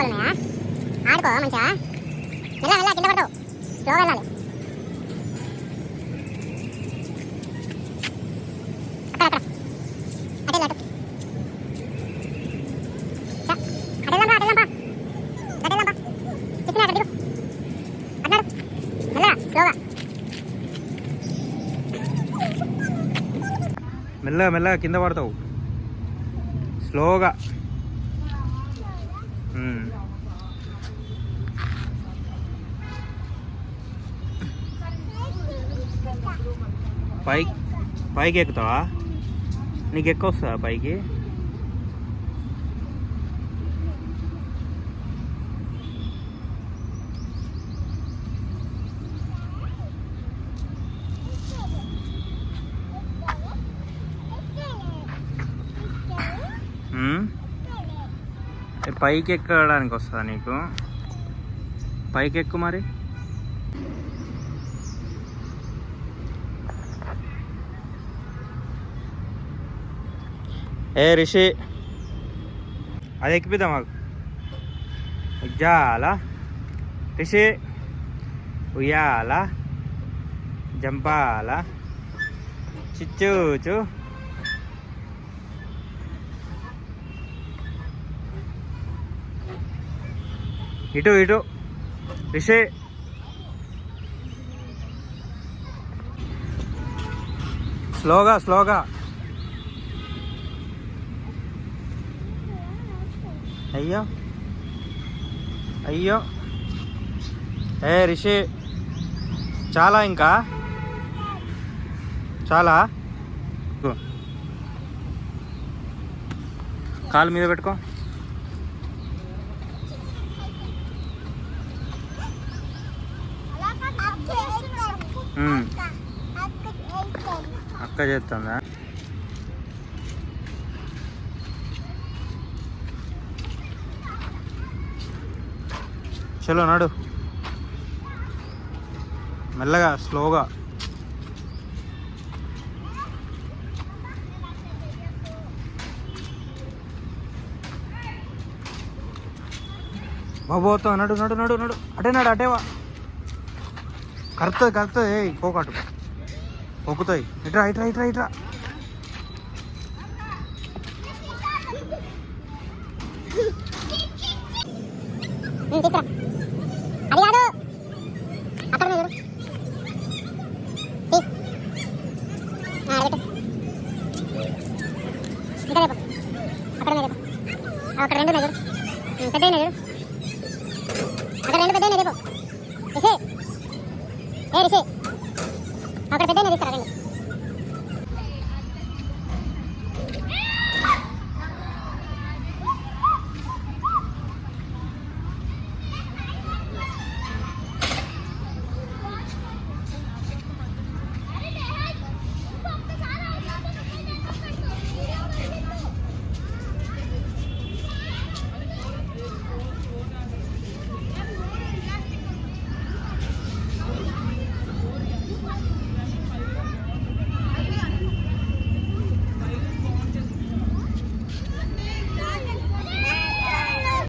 చేపలు ఉన్నాయా ఆడుకో మంచిగా. మెల్ల మెల్ల కింద పడతావు స్లోగా వెళ్ళాలి. మెల్లగా, మెల్లగా కింద పడతావు. స్లోగా. పై పైకి ఎక్కుతావా నీకు ఎక్కువ వస్తుందా పైకి ఉమ్. పైకి ఎక్కడానికి వస్తుందా నీకు? పైకి ఎక్కు మరి. ఏ రిషి. అది ఎక్కిపిద్దా మాకు? ఉయ్యాల. రిషి. ఉయ్యాల. జంపాల. చిచ్చూచు. ఇటు ఇటు. రిషే. స్లోగా స్లోగా. అయ్యో. అయ్యో. ఏ రిషి. చాలా ఇంకా? చాలా? కాలు మీద పెట్టుకో. అక్క చేస్తుందా చలో నడు. మెల్లగా స్లోగా. బాబోతో నడు నడు నడు నడు. అటే నడు అటేవా కరుతుంది కరుతుంది ఏ పోకటు పొక్కుతాయి ఇట్రా ఇట్రా ఇట్రా ఇట్రా ఉమ్, తీసుకురా అది కాదు అక్కడ ఉంది చూడు తీ. ఆ, ఆడ పెట్టు. ఇంకా రేపు అక్కడ ఉంది రేపు ఆ, అక్కడ రెండు ఉన్నాయి చూడు ఉమ్, పెద్ద ఉన్నాయి చూడు అక్కడ రెండు పెద్ద రేపు రిషి ఏ రిషి ರಿಸ್ಕ್ ಆಗಂಗಿಲ್ಲ